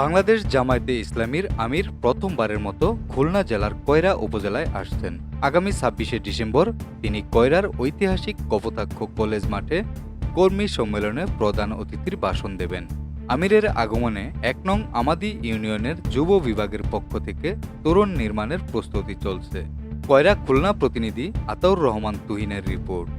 বাংলাদেশ জামায়াতে ইসলামীর আমির প্রথমবারের মতো খুলনা জেলার কয়রা উপজেলায় আসছেন। আগামী ছাব্বিশে ডিসেম্বর তিনি কয়রার ঐতিহাসিক কপোতাক্ষ কলেজ মাঠে কর্মী সম্মেলনে প্রধান অতিথির ভাষণ দেবেন। আমিরের আগমনে এক নং আমাদি ইউনিয়নের যুব বিভাগের পক্ষ থেকে তরুণ নির্মাণের প্রস্তুতি চলছে। কয়রা খুলনা প্রতিনিধি আতাউর রহমান তুহিনের রিপোর্ট।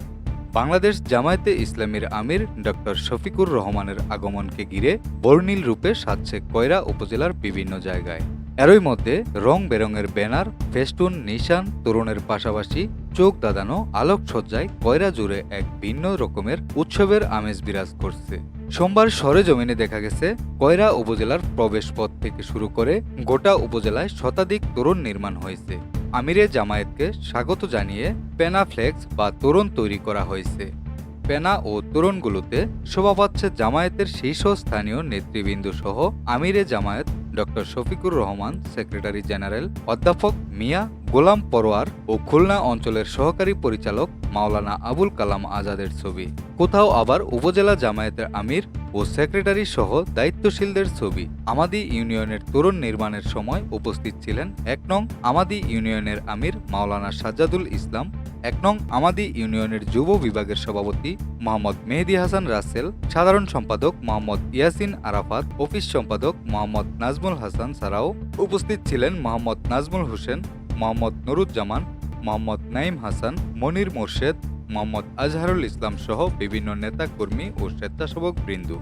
বাংলাদেশ জামায়াতে ইসলামীর আমির ডক্টর শফিকুর রহমানের আগমনকে ঘিরে বর্ণিল রূপে সাজছে কয়রা উপজেলার বিভিন্ন জায়গায়। এরই মধ্যে রং বেরঙের ব্যানার, ফেস্টুন, নিশান, তরুণের পাশাপাশি চোখ দাদানো আলোকসজ্জায় কয়রা জুড়ে এক ভিন্ন রকমের উৎসবের আমেজ বিরাজ করছে। সোমবার সরেজমিনে দেখা গেছে, কয়রা উপজেলার প্রবেশপথ থেকে শুরু করে গোটা উপজেলায় শতাধিক তরুণ নির্মাণ হয়েছে। আমিরে জামায়াতকে স্বাগত জানিয়ে পেনা ফ্লেক্স বা তোরণ তৈরি করা হয়েছে। পেনা ও তোরণগুলোতে শোভা পাচ্ছে জামায়াতের শীর্ষস্থানীয় নেতৃবৃন্দ সহ আমিরে Jamaat doctor Shafiqur Rahman, secretary general অধ্যাপক মিয়া গোলাম পরোয়ার ও খুলনা অঞ্চলের সহকারী পরিচালক মাওলানা আবুল কালাম আজাদের ছবি। কোথাও আবার উপজেলা জামায়াতের আমির ও সেক্রেটারি সহ দায়িত্বশীলদের ছবি। আমাদি ইউনিয়নের তরুণ নির্মাণের সময় উপস্থিত ছিলেন এক নং আমাদি ইউনিয়নের আমির মাওলানা সাজ্জাদুল ইসলাম এক নং আমাদি ইউনিয়নের যুব বিভাগের সভাপতি মোহাম্মদ মেহেদি হাসান রাসেল, সাধারণ সম্পাদক মোহাম্মদ ইয়াসিন আরাফাত, অফিস সম্পাদক মোহাম্মদ নাজমুল হাসান ছাড়াও উপস্থিত ছিলেন মোহাম্মদ নাজমুল হোসেন, মোহাম্মদ নুরুজ্জামান, মোহাম্মদ নাইম হাসান, মনির মোর্শেদ, মোহাম্মদ আজহারুল ইসলাম সহ বিভিন্ন নেতা কর্মী ও স্বেচ্ছাসেবক বৃন্দু